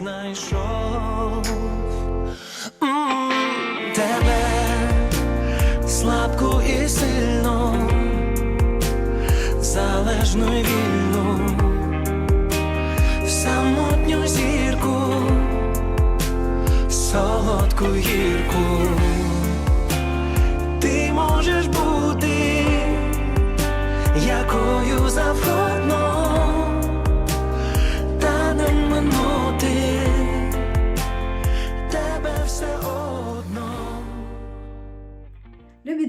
знайшов тебе слабку і сильну, залежну і вільну, в самотню зірку, солодку гірку.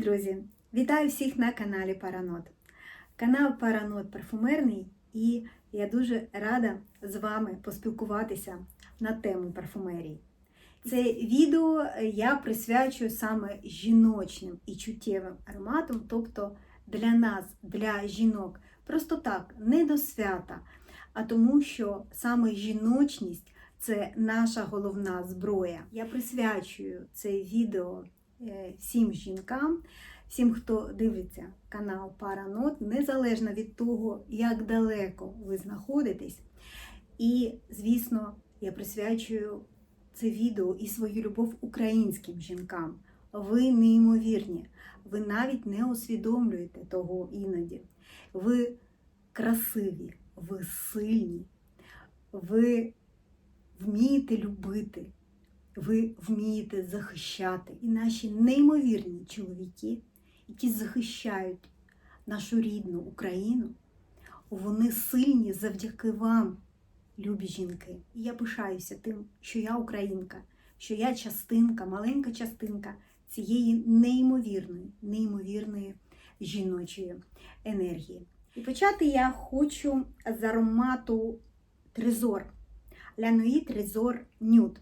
Друзі, вітаю всіх на каналі Паранот. Канал Паранот парфумерний, і я дуже рада з вами поспілкуватися на тему парфумерії. Це відео я присвячую саме жіночним і чуттєвим ароматам, тобто для нас, для жінок, просто так, не до свята, а тому, що саме жіночність це наша головна зброя. Я присвячую це відео всім жінкам, всім, хто дивиться канал Паранот, незалежно від того, як далеко ви знаходитесь. І, звісно, я присвячую це відео і свою любов українським жінкам. Ви неймовірні, ви навіть не усвідомлюєте того іноді. Ви красиві, ви сильні, ви вмієте любити, ви вмієте захищати. І наші неймовірні чоловіки, які захищають нашу рідну Україну, вони сильні завдяки вам, любі жінки. І я пишаюся тим, що я українка, що я частинка, маленька частинка цієї неймовірної, неймовірної жіночої енергії. І почати я хочу з аромату Трезор. Лянуї Трезор Нюд.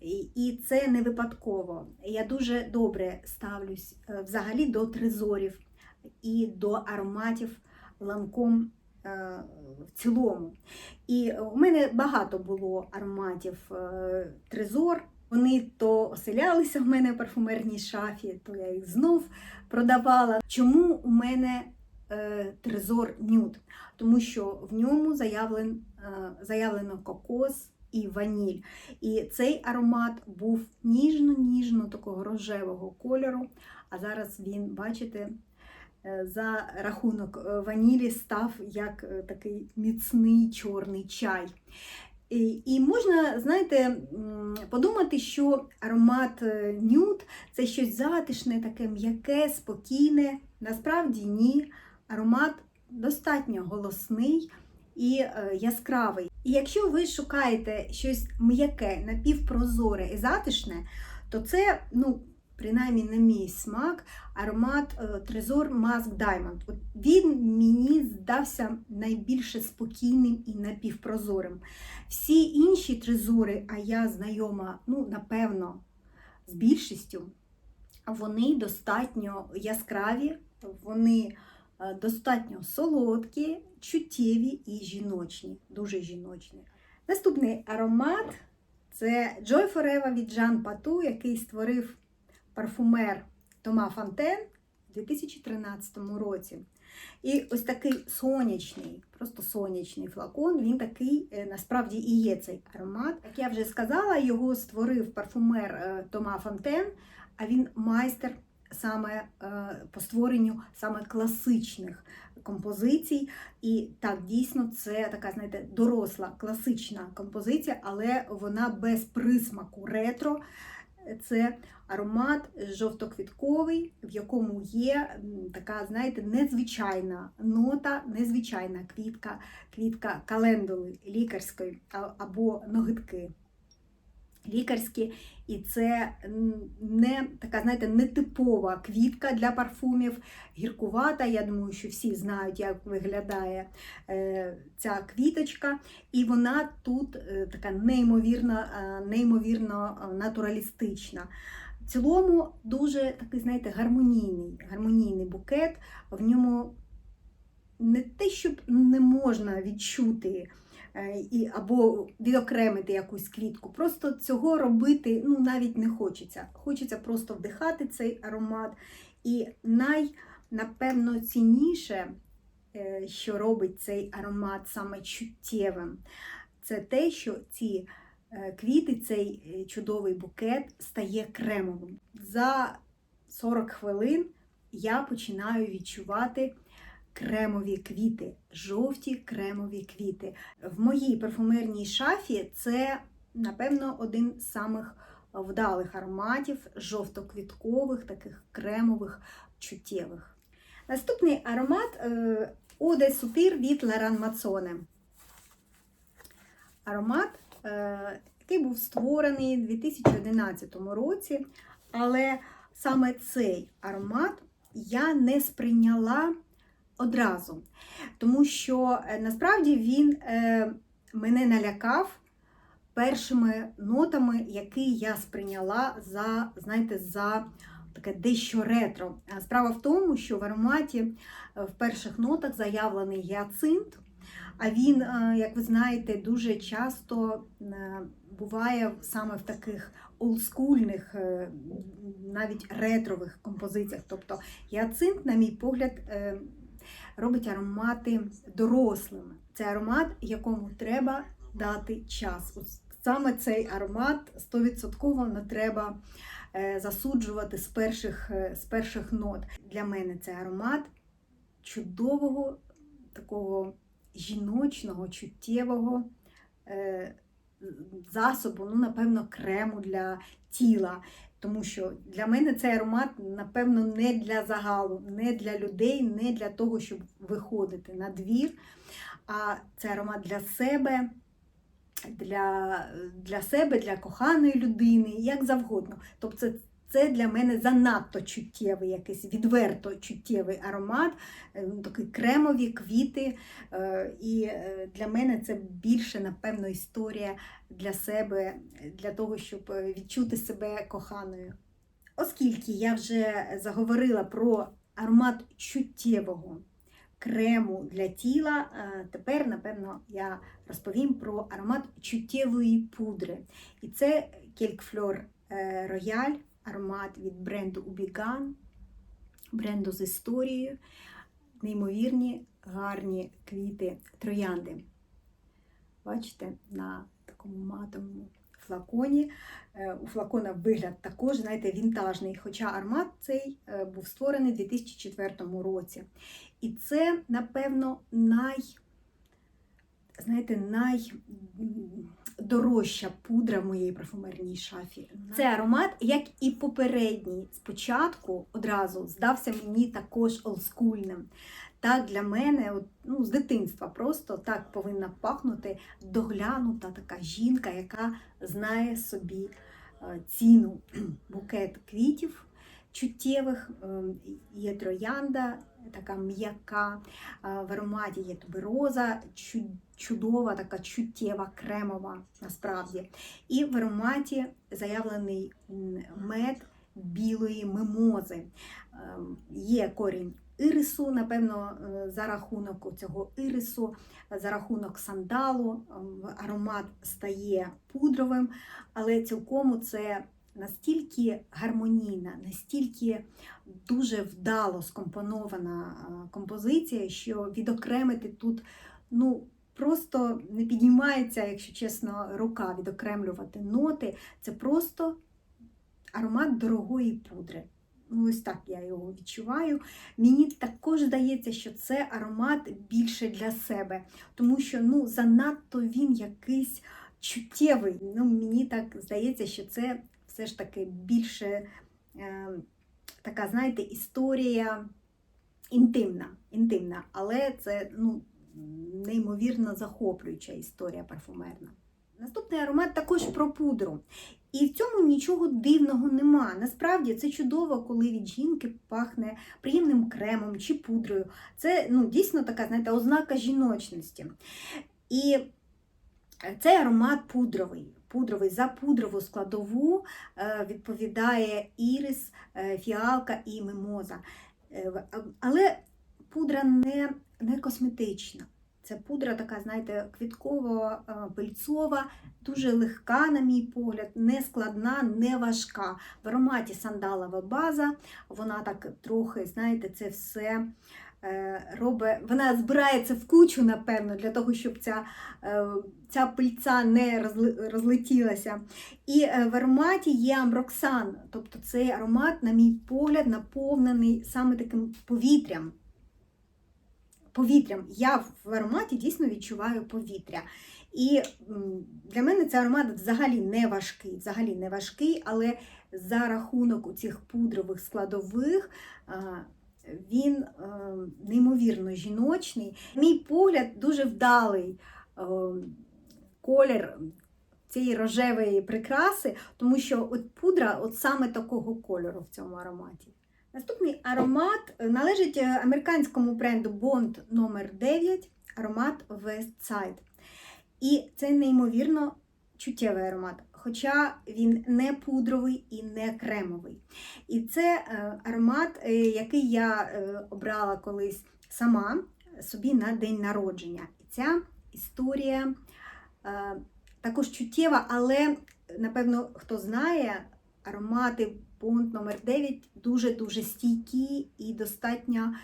І- це не випадково. Я дуже добре ставлюсь е, взагалі до трезорів і до ароматів ланком е, в цілому. І у мене багато було ароматів е, трезор. Вони то оселялися в мене в парфумерній шафі, то я їх знов продавала. Чому у мене трезор нюд? Тому що в ньому заявлен, заявлено кокос і ваніль. І цей аромат був ніжно-ніжно такого рожевого кольору. А зараз він, бачите, е, за рахунок е, ванілі став як е, такий міцний чорний чай. І, можна, знаєте, подумати, що аромат нюд це щось затишне, таке м'яке, спокійне. Насправді ні. Аромат достатньо голосний і е, яскравий. І якщо ви шукаєте щось м'яке, напівпрозоре і затишне, то це, ну, принаймні на мій смак, аромат е, Trezor Mask Diamond. От він мені здався найбільше спокійним і напівпрозорим. Всі інші трезори, а я знайома, ну, напевно, з більшістю, вони достатньо яскраві, вони достатньо солодкі, чуттєві і жіночні, дуже жіночні. Наступний аромат це Joy Forever від Жан Пату, який створив парфумер Тома Фонтен у 2013 році. І ось такий сонячний, просто сонячний флакон, він такий е, насправді і є цей аромат. Як я вже сказала, його створив парфумер е, Тома Фонтен, а він майстер саме е, по створенню саме класичних композицій. І так, дійсно, це така, знаєте, доросла класична композиція, але вона без присмаку ретро. Це аромат жовтоквітковий, в якому є така, знаєте, незвичайна нота, незвичайна квітка, квітка календули лікарської або ногитки лікарські. І це не така, знаєте, нетипова квітка для парфумів, гіркувата. Я думаю, що всі знають, як виглядає е, ця квіточка. І вона тут е, така неймовірно, е, неймовірно е, натуралістична. В цілому дуже такий, знаєте, гармонійний, гармонійний букет. В ньому не те, щоб не можна відчути і, або відокремити якусь квітку. Просто цього робити ну, навіть не хочеться. Хочеться просто вдихати цей аромат. І най, напевно, цінніше, е, що робить цей аромат саме чуттєвим, це те, що ці е, квіти, цей е, чудовий букет стає кремовим. За 40 хвилин я починаю відчувати кремові квіти, жовті кремові квіти. В моїй парфумерній шафі це, напевно, один з самих вдалих ароматів жовтоквіткових, таких кремових, чуттєвих. Наступний аромат Оде Супір від Ларан Мацоне. Аромат, е, який був створений у 2011 році, але саме цей аромат я не сприйняла одразу, тому що е, насправді він е, мене налякав першими нотами, які я сприйняла за, знаєте, за таке дещо ретро. Справа в тому, що в ароматі е, в перших нотах заявлений гіацинт, а він, е, як ви знаєте, дуже часто е, буває саме в таких олдскульних, е, навіть ретрових композиціях. Тобто гіацинт, на мій погляд, е, робить аромати дорослими. Це аромат, якому треба дати час. Саме цей аромат 100% не треба е, засуджувати з перших, е, з перших нот. Для мене це аромат чудового, такого жіночного, чуттєвого е, засобу, ну, напевно, крему для тіла. Тому що для мене цей аромат, напевно, не для загалу, не для людей, не для того, щоб виходити на двір. А це аромат для себе, для, для себе, для коханої людини, як завгодно. Тобто це, для мене занадто чуттєвий, якийсь відверто чуттєвий аромат, е, ну, такі кремові квіти. е, І е, для мене це більше, напевно, історія для себе, для того, щоб відчути себе коханою. Оскільки я вже заговорила про аромат чуттєвого крему для тіла, тепер, напевно, я розповім про аромат чуттєвої пудри. І це Келькфлор Рояль, аромат від бренду Убіган, бренду з історією, неймовірні гарні квіти троянди. Бачите, на такому матовому флаконі. Е, У флакона вигляд також, знаєте, вінтажний, хоча аромат цей е, був створений у 2004 році. І це, напевно, най, знаєте, найдорожча пудра в моїй парфумерній шафі. Це аромат, як і попередній, спочатку одразу здався мені також олдскульним. Так для мене, от, ну, з дитинства просто так повинна пахнути доглянута така жінка, яка знає собі е, ціну букет квітів чуттєвих, е, є троянда, така м'яка, е, в ароматі є тубероза, чудова, така чуттєва, кремова насправді. І в ароматі заявлений мед білої мимози. Е, Є корінь ірису, напевно, е, за рахунок цього ірису, за рахунок сандалу, е, аромат стає пудровим, але цілком це настільки гармонійна, настільки дуже вдало скомпонована е, композиція, що відокремити тут ну, просто не піднімається, якщо чесно, рука відокремлювати ноти. Це просто аромат дорогої пудри. Ну, ось так я його відчуваю. Мені також здається, що це аромат більше для себе, тому що ну, занадто він якийсь чуттєвий. Ну, мені так здається, що це все ж таки більше е, така, знаєте, історія інтимна, інтимна, але це ну, неймовірно захоплююча історія парфумерна. Наступний аромат також про пудру. І в цьому нічого дивного нема. Насправді це чудово, коли від жінки пахне приємним кремом чи пудрою. Це ну, дійсно така, знаєте, ознака жіночності. І цей аромат пудровий. Пудровий за пудрову складову е, відповідає ірис, е, фіалка і мимоза. Е, Але пудра не, не косметична. Це пудра така, знаєте, квітково-пильцова, дуже легка, на мій погляд, не складна, не важка. В ароматі сандалова база, вона так трохи, знаєте, це все е, робить, вона збирається в кучу, напевно, для того, щоб ця, е, ця пильця не розлетілася. І е, в ароматі є амброксан, тобто цей аромат, на мій погляд, наповнений саме таким повітрям. Повітрям. Я в ароматі дійсно відчуваю повітря. І для мене цей аромат взагалі не важкий, взагалі не важкий, але за рахунок цих пудрових складових він е, неймовірно жіночний. Мій погляд дуже вдалий е, колір цієї рожевої прикраси, тому що от пудра от саме такого кольору в цьому ароматі. Наступний аромат е, належить е, американському бренду Bond номер 9 аромат West Side. І це неймовірно чуттєвий аромат, хоча він не пудровий і не кремовий. І це е, аромат, який я обрала колись сама собі на день народження. І ця історія також чуттєва, але, напевно, хто знає, аромати Bond номер 9 дуже-дуже стійкі і достатньо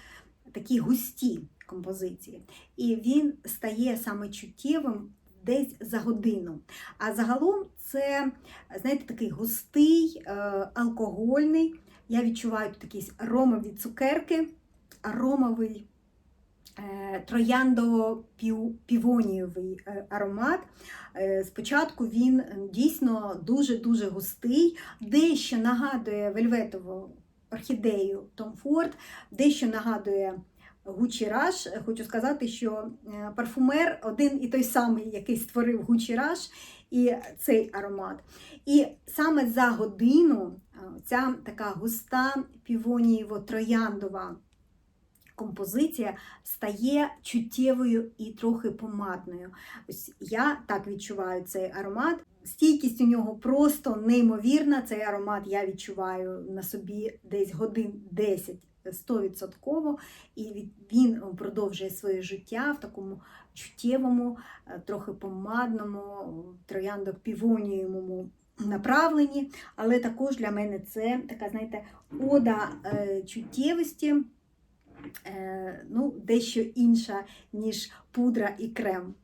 такі густі композиції. І він стає саме чуттєвим десь за годину. А загалом це, знаєте, такий густий, е, алкогольний. Я відчуваю тут якісь аромові цукерки, аромовий е, трояндово-півонієвий е, аромат. Е, Спочатку він дійсно дуже-дуже густий, дещо нагадує вельветову орхідею Tom Ford, дещо нагадує Гучі Раш. Хочу сказати, що парфумер один і той самий, який створив Гучі Раш, і цей аромат. І саме за годину ця така густа півонієво-трояндова композиція стає чуттєвою і трохи помадною. Ось я так відчуваю цей аромат. Стійкість у нього просто неймовірна. Цей аромат я відчуваю на собі десь годин 10 100%. І він продовжує своє життя в такому чуттєвому, е, трохи помадному, трояндок півонієвому направленні. Але також для мене це така, знаєте, ода е, чуттєвості, ну, дещо інша, ніж пудра і крем.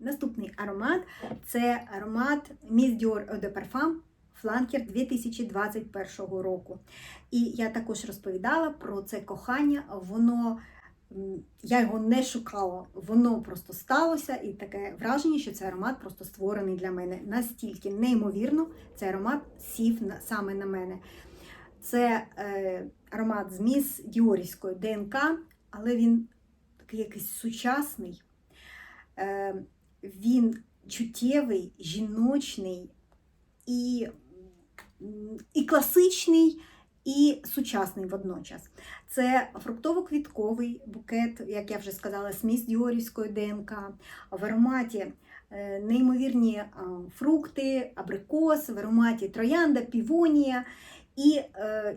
Наступний аромат це аромат Miss Dior Eau de Parfum Flanker 2021 року. І я також розповідала про це кохання. Воно я його не шукала, воно просто сталося, і таке враження, що цей аромат просто створений для мене. Настільки неймовірно, цей аромат сів саме на мене. Це е, аромат з міс Діорівської ДНК, але він такий якийсь сучасний. Е, він чуттєвий, жіночний і, і класичний, і сучасний водночас. Це фруктово-квітковий букет, як я вже сказала, смісь діорівської ДНК. В ароматі е, неймовірні фрукти, абрикос, в ароматі троянда, півонія. І е,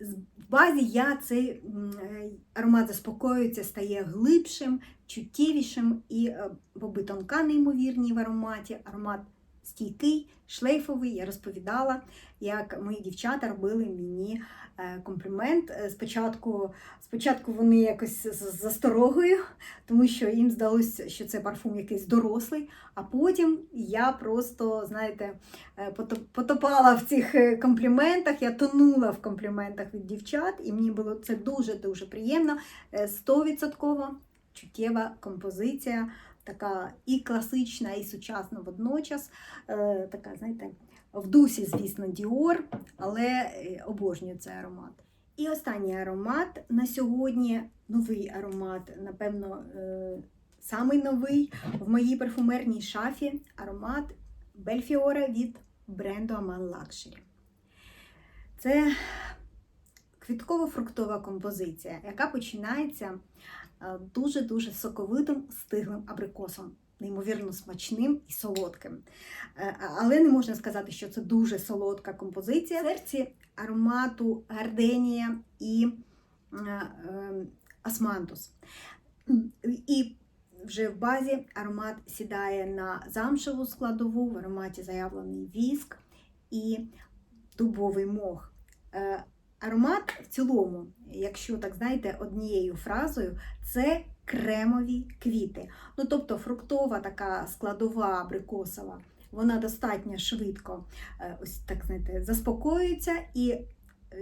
в базі я цей е, аромат заспокоюється, стає глибшим, чуттєвішим і е, боби тонка неймовірні в ароматі. Аромат стійкий, шлейфовий. Я розповідала, як мої дівчата робили мені комплімент. Е, Спочатку, спочатку вони якось з засторогою, тому що їм здалося, що це парфум якийсь дорослий, а потім я просто, знаєте, е, потопала в цих е, компліментах, я тонула в компліментах від дівчат, і мені було це дуже-дуже приємно. Е, Стовідсотково чуттєва композиція, така і класична, і сучасна водночас. Е, Така, знаєте, в дусі, звісно, Діор, але е, обожнюю цей аромат. І останній аромат на сьогодні новий аромат, напевно, е, самий новий в моїй парфумерній шафі аромат Бельфіора від бренду Amal Luxury. Це квітково-фруктова композиція, яка починається е, дуже-дуже соковитим стиглим абрикосом, неймовірно смачним і солодким. Е, Але не можна сказати, що це дуже солодка композиція. В серці аромату гарденія і е, е, османтус. І вже в базі аромат сідає на замшеву складову, в ароматі заявлений віск і дубовий мох. Аромат в цілому, якщо так знаєте, однією фразою, це кремові квіти. Ну, тобто фруктова така складова абрикосова, вона достатньо швидко е, ось так знаєте, заспокоюється і е,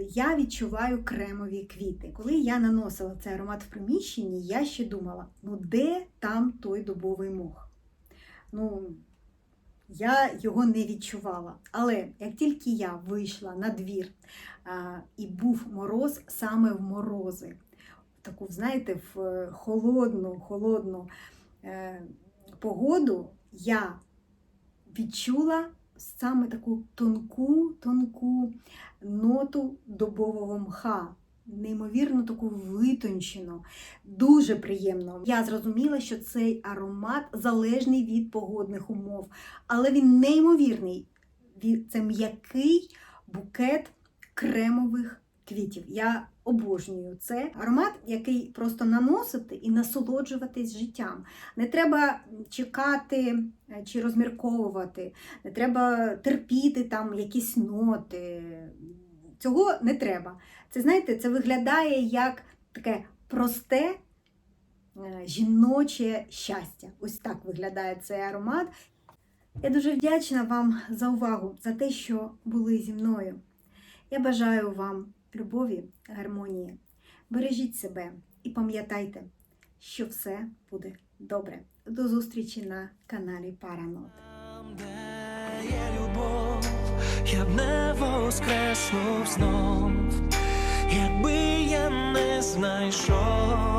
я відчуваю кремові квіти. Коли я наносила цей аромат в приміщенні, я ще думала: ну де там той дубовий мох? Ну, я його не відчувала. Але як тільки я вийшла на двір а, і був мороз саме в морози, таку, знаєте, в е, холодну, холодну е, погоду, я відчула саме таку тонку, тонку ноту дубового мха. Неймовірно таку витончену, дуже приємно. Я зрозуміла, що цей аромат залежний від погодних умов, але він неймовірний. Це м'який букет кремових квітів. Я обожнюю це аромат, який просто наносити і насолоджуватись життям. Не треба чекати е, чи розмірковувати, не треба терпіти там якісь ноти. Цього не треба. Це знаєте, це виглядає як таке просте е, жіноче щастя. Ось так виглядає цей аромат. Я дуже вдячна вам за увагу, за те, що були зі мною. Я бажаю вам любові, гармонії. Бережіть себе і пам'ятайте, що все буде добре. До зустрічі на каналі Паранот. Є любов, я б не воскреснув знов, якби я не знайшов